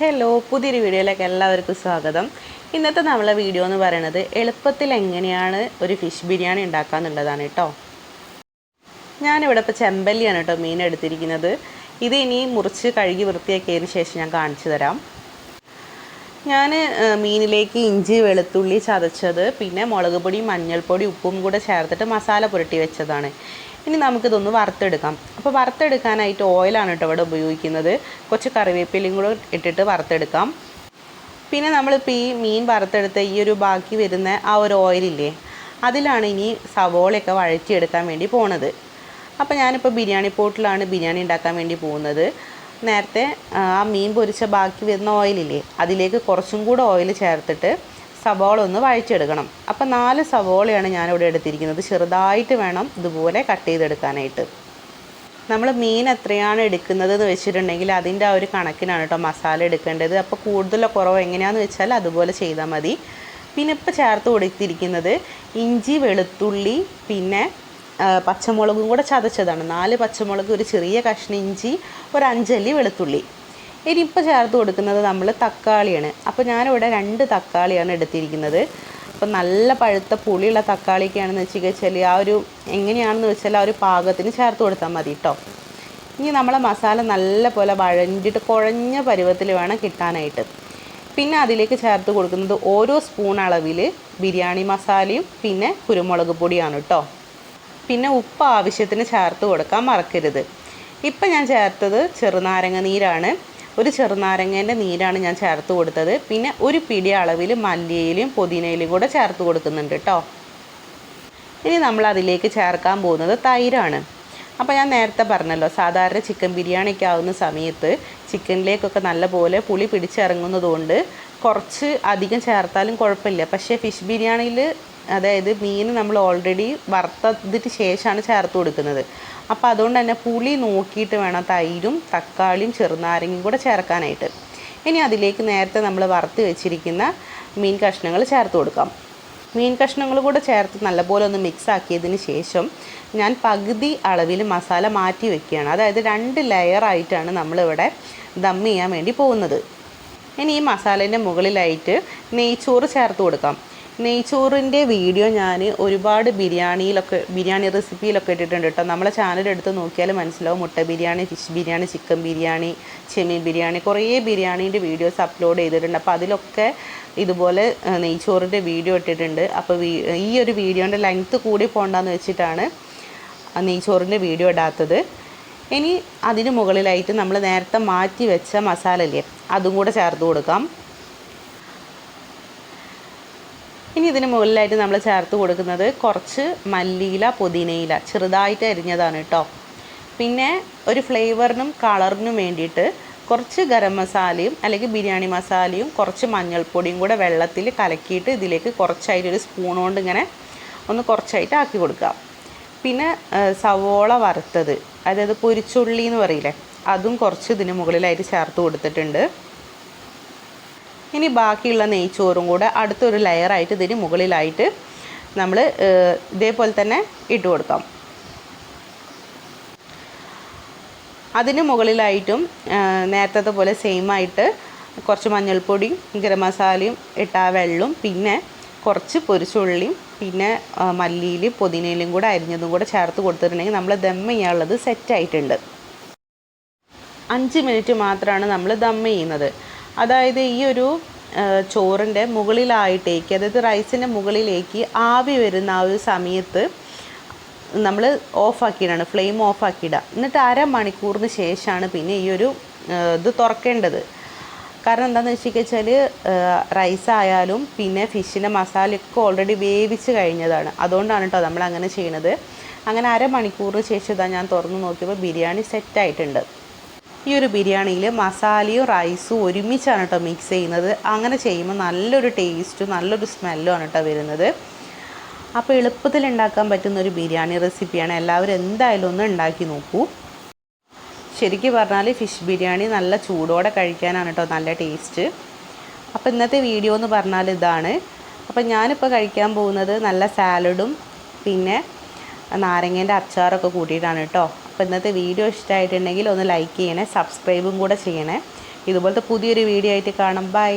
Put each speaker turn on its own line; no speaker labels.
hello പുതിയൊരു വീഡിയോയിലേക്ക് എല്ലാവർക്കും സ്വാഗതം ഇന്നത്തെ നമ്മളെ വീഡിയോ എന്ന് പറയുന്നത് എളുപ്പത്തിൽ എങ്ങനെയാണ് ഒരു ഫിഷ് ബിരിയാണി ഉണ്ടാക്കുക എന്നുള്ളതാണ് കേട്ടോ ഞാനിവിടെ ഇപ്പോൾ ചെമ്പല്ലിയാണ് കേട്ടോ മീൻ എടുത്തിരിക്കുന്നത് ഇത് ഇനി മുറിച്ച് കഴുകി വൃത്തിയാക്കിയതിന് ശേഷം ഞാൻ കാണിച്ചു തരാം ഞാൻ മീനിലേക്ക് ഇഞ്ചി വെളുത്തുള്ളി ചതച്ചത് പിന്നെ മുളക് പൊടി മഞ്ഞൾപ്പൊടി ഉപ്പും കൂടെ ചേർത്തിട്ട് മസാല പുരട്ടി വെച്ചതാണ് ഇനി നമുക്കിതൊന്ന് വറുത്തെടുക്കാം അപ്പോൾ വറുത്തെടുക്കാനായിട്ട് ഓയിലാണ് കേട്ടോ ഇവിടെ ഉപയോഗിക്കുന്നത് കുറച്ച് കറിവേപ്പിലയും കൂടെ ഇട്ടിട്ട് വറുത്തെടുക്കാം പിന്നെ നമ്മളിപ്പോൾ ഈ മീൻ വറുത്തെടുത്ത് ഈ ഒരു ബാക്കി വരുന്ന ആ ഒരു ഓയിലില്ലേ അതിലാണ് ഇനി സവോളയൊക്കെ വഴറ്റിയെടുക്കാൻ വേണ്ടി പോണത് അപ്പോൾ ഞാനിപ്പോൾ ബിരിയാണി പോട്ടിലാണ് ബിരിയാണി ഉണ്ടാക്കാൻ വേണ്ടി പോകുന്നത് നേരത്തെ ആ മീൻ പൊരിച്ച ബാക്കി വരുന്ന ഓയിലില്ലേ അതിലേക്ക് കുറച്ചും കൂടെ ഓയിൽ ചേർത്തിട്ട് സവോള ഒന്ന് വഴിച്ചെടുക്കണം അപ്പം നാല് സവോളയാണ് ഞാനിവിടെ എടുത്തിരിക്കുന്നത് ചെറുതായിട്ട് വേണം ഇതുപോലെ കട്ട് ചെയ്തെടുക്കാനായിട്ട് നമ്മൾ മീൻ എത്രയാണ് എടുക്കുന്നത് എന്ന് വെച്ചിട്ടുണ്ടെങ്കിൽ അതിൻ്റെ ആ ഒരു കണക്കിനാണ് കേട്ടോ മസാല എടുക്കേണ്ടത് അപ്പോൾ കൂടുതലോ കുറവോ എങ്ങനെയാണെന്ന് വെച്ചാൽ അതുപോലെ ചെയ്താൽ മതി പിന്നെ ഇപ്പോൾ ചേർത്ത് കൊടുത്തിരിക്കുന്നത് ഇഞ്ചി വെളുത്തുള്ളി പിന്നെ പച്ചമുളകും കൂടെ ചതച്ചതാണ് നാല് പച്ചമുളക് ഒരു ചെറിയ കഷ്ണം ഇഞ്ചി ഒരു അഞ്ചല്ലി വെളുത്തുള്ളി ഇനി ഇപ്പോൾ ചേർത്ത് കൊടുക്കുന്നത് നമ്മൾ തക്കാളിയാണ് അപ്പോൾ ഞാനിവിടെ രണ്ട് തക്കാളിയാണ് എടുത്തിരിക്കുന്നത് അപ്പോൾ നല്ല പഴുത്ത പുളിയുള്ള തക്കാളിക്കാണെന്ന് വെച്ച് കഴിച്ചാൽ ആ ഒരു എങ്ങനെയാണെന്ന് വെച്ചാൽ ആ ഒരു പാകത്തിന് ചേർത്ത് കൊടുത്താൽ മതി കേട്ടോ ഇനി നമ്മളെ മസാല നല്ല പോലെ വഴഞ്ഞിട്ട് കുഴഞ്ഞ പരുവത്തിൽ വേണം കിട്ടാനായിട്ട് പിന്നെ അതിലേക്ക് ചേർത്ത് കൊടുക്കുന്നത് ഓരോ സ്പൂൺ അളവിൽ ബിരിയാണി മസാലയും പിന്നെ കുരുമുളക് പൊടിയാണ് കേട്ടോ പിന്നെ ഉപ്പ് ആവശ്യത്തിന് ചേർത്ത് കൊടുക്കാൻ മറക്കരുത് ഇപ്പം ഞാൻ ചേർത്തത് ചെറുനാരങ്ങ നീരാണ് ഒരു ചെറുനാരങ്ങേൻ്റെ നീരാണ് ഞാൻ ചേർത്ത് കൊടുത്തത് പിന്നെ ഒരു പിടി അളവിൽ മല്ലിയിലും പുതിനയിലും കൂടെ ചേർത്ത് കൊടുക്കുന്നുണ്ട് കേട്ടോ ഇനി നമ്മൾ അതിലേക്ക് ചേർക്കാൻ പോകുന്നത് തൈരാണ് അപ്പോൾ ഞാൻ നേരത്തെ പറഞ്ഞല്ലോ സാധാരണ ചിക്കൻ ബിരിയാണിക്ക് ആവുന്ന സമയത്ത് ചിക്കനിലേക്കൊക്കെ നല്ലപോലെ പുളി പിടിച്ചിറങ്ങുന്നതുകൊണ്ട് കുറച്ച് അധികം ചേർത്താലും കുഴപ്പമില്ല പക്ഷേ ഫിഷ് ബിരിയാണിയിൽ അതായത് മീൻ നമ്മൾ ഓൾറെഡി വറുത്തതിന് ശേഷമാണ് ചേർത്ത് കൊടുക്കുന്നത് അപ്പോൾ അതുകൊണ്ട് തന്നെ പുളി നോക്കിയിട്ട് വേണം തൈരും തക്കാളിയും ചെറുനാരങ്ങയും കൂടെ ചേർക്കാനായിട്ട് ഇനി അതിലേക്ക് നേരത്തെ നമ്മൾ വറുത്ത് വെച്ചിരിക്കുന്ന മീൻ കഷ്ണങ്ങൾ ചേർത്ത് കൊടുക്കാം മീൻ കഷ്ണങ്ങൾ കൂടെ ചേർത്ത് നല്ലപോലെ ഒന്ന് മിക്സ് ആക്കിയതിന് ശേഷം ഞാൻ പകുതി അളവിൽ മസാല മാറ്റി വെക്കുകയാണ് അതായത് രണ്ട് ലെയറായിട്ടാണ് നമ്മളിവിടെ ദം ചെയ്യാൻ വേണ്ടി പോകുന്നത് ഇനി ഈ മസാലേൻ്റെ മുകളിലായിട്ട് നെയ്ച്ചോറ് ചേർത്ത് കൊടുക്കാം നെയ്ച്ചോറിൻ്റെ വീഡിയോ ഞാൻ ഒരുപാട് ബിരിയാണിയിലൊക്കെ ബിരിയാണി റെസിപ്പിയിലൊക്കെ ഇട്ടിട്ടുണ്ട് കേട്ടോ നമ്മളെ ചാനൽ എടുത്ത് നോക്കിയാൽ മനസ്സിലാവും മുട്ട ബിരിയാണി ഫിഷ് ബിരിയാണി ചിക്കൻ ബിരിയാണി ചെമ്മീൻ ബിരിയാണി കുറേ ബിരിയാണീൻ്റെ വീഡിയോസ് അപ്ലോഡ് ചെയ്തിട്ടുണ്ട് അപ്പോൾ അതിലൊക്കെ ഇതുപോലെ നെയ്ച്ചോറിൻ്റെ വീഡിയോ ഇട്ടിട്ടുണ്ട് അപ്പോൾ ഈ ഒരു വീഡിയോൻ്റെ ലെങ്ത്ത് കൂടി പോകണ്ടെന്ന് വെച്ചിട്ടാണ് നെയ്ച്ചോറിൻ്റെ വീഡിയോ ഇടാത്തത് ഇനി അതിന് മുകളിലായിട്ട് നമ്മൾ നേരത്തെ മാറ്റി വെച്ച മസാലയില്ലേ അതും കൂടെ ചേർത്ത് കൊടുക്കാം ഇനി ഇതിന് മുകളിലായിട്ട് നമ്മൾ ചേർത്ത് കൊടുക്കുന്നത് കുറച്ച് മല്ലിയില പുതിനയില ചെറുതായിട്ട് അരിഞ്ഞതാണ് കേട്ടോ പിന്നെ ഒരു ഫ്ലേവറിനും കളറിനും വേണ്ടിയിട്ട് കുറച്ച് ഗരം മസാലയും അല്ലെങ്കിൽ ബിരിയാണി മസാലയും കുറച്ച് മഞ്ഞൾപ്പൊടിയും കൂടെ വെള്ളത്തിൽ കലക്കിയിട്ട് ഇതിലേക്ക് കുറച്ചായിട്ട് ഒരു സ്പൂൺ കൊണ്ട് ഇങ്ങനെ ഒന്ന് കുറച്ചായിട്ട് ആക്കി കൊടുക്കാം പിന്നെ സവോള വറുത്തത് അതായത് പൊരിച്ചുള്ളി എന്ന് പറയില്ലേ അതും കുറച്ച് ഇതിന് മുകളിലായിട്ട് ചേർത്ത് കൊടുത്തിട്ടുണ്ട് ഇനി ബാക്കിയുള്ള നെയ്ച്ചോറും കൂടെ അടുത്തൊരു ലെയറായിട്ട് ഇതിന് മുകളിലായിട്ട് നമ്മൾ ഇതേപോലെ തന്നെ ഇട്ട് കൊടുക്കാം അതിന് മുകളിലായിട്ടും നേരത്തെ പോലെ സെയിം ആയിട്ട് കുറച്ച് മഞ്ഞൾപ്പൊടിയും ഗരം മസാലയും ഇട്ട വെള്ളവും പിന്നെ കുറച്ച് പൊരിച്ചുള്ളിയും പിന്നെ മല്ലിയിൽ പുതിനയിലും കൂടെ അരിഞ്ഞതും കൂടെ ചേർത്ത് കൊടുത്തിട്ടുണ്ടെങ്കിൽ നമ്മൾ ദം ചെയ്യാനുള്ളത് സെറ്റായിട്ടുണ്ട് അഞ്ച് മിനിറ്റ് മാത്രമാണ് നമ്മൾ ദം ചെയ്യുന്നത് അതായത് ഈ ഒരു ചോറിൻ്റെ മുകളിലായിട്ടേക്ക് അതായത് റൈസിൻ്റെ മുകളിലേക്ക് ആവി വരുന്ന ആ ഒരു സമയത്ത് നമ്മൾ ഓഫാക്കിയിടാണ് ഫ്ലെയിം ഓഫാക്കിയിടുക എന്നിട്ട് അരമണിക്കൂറിന് ശേഷമാണ് പിന്നെ ഈ ഒരു ഇത് തുറക്കേണ്ടത് കാരണം എന്താണെന്ന് വെച്ചാൽ റൈസ് ആയാലും പിന്നെ ഫിഷിൻ്റെ മസാലയൊക്കെ ഓൾറെഡി വേവിച്ച് കഴിഞ്ഞതാണ് അതുകൊണ്ടാണ് കേട്ടോ നമ്മൾ അങ്ങനെ ചെയ്യുന്നത് അങ്ങനെ അരമണിക്കൂറിന് ശേഷം ഇതാ ഞാൻ തുറന്ന് നോക്കിയപ്പോൾ ബിരിയാണി സെറ്റായിട്ടുണ്ട് ഈ ഒരു ബിരിയാണിയിൽ മസാലയും റൈസും ഒരുമിച്ചാണ് കേട്ടോ മിക്സ് ചെയ്യുന്നത് അങ്ങനെ ചെയ്യുമ്പോൾ നല്ലൊരു ടേസ്റ്റും നല്ലൊരു സ്മെല്ലും ആണ് കേട്ടോ വരുന്നത് അപ്പോൾ എളുപ്പത്തിൽ ഉണ്ടാക്കാൻ പറ്റുന്ന ഒരു ബിരിയാണി റെസിപ്പിയാണ് എല്ലാവരും എന്തായാലും ഒന്ന് ഉണ്ടാക്കി നോക്കൂ ശരിക്കും പറഞ്ഞാൽ ഫിഷ് ബിരിയാണി നല്ല ചൂടോടെ കഴിക്കാനാണ് കേട്ടോ നല്ല ടേസ്റ്റ് അപ്പോൾ ഇന്നത്തെ വീഡിയോ എന്ന് പറഞ്ഞാൽ ഇതാണ് അപ്പോൾ ഞാനിപ്പോൾ കഴിക്കാൻ പോകുന്നത് നല്ല സാലഡും പിന്നെ നാരങ്ങേൻ്റെ അച്ചാറൊക്കെ കൂട്ടിയിട്ടാണ് കേട്ടോ അപ്പോൾ ഇന്നത്തെ വീഡിയോ ഇഷ്ടമായിട്ടുണ്ടെങ്കിൽ ഒന്ന് ലൈക്ക് ചെയ്യണേ സബ്സ്ക്രൈബും കൂടെ ചെയ്യണേ ഇതുപോലത്തെ പുതിയൊരു വീഡിയോ ആയിട്ട് കാണാം ബൈ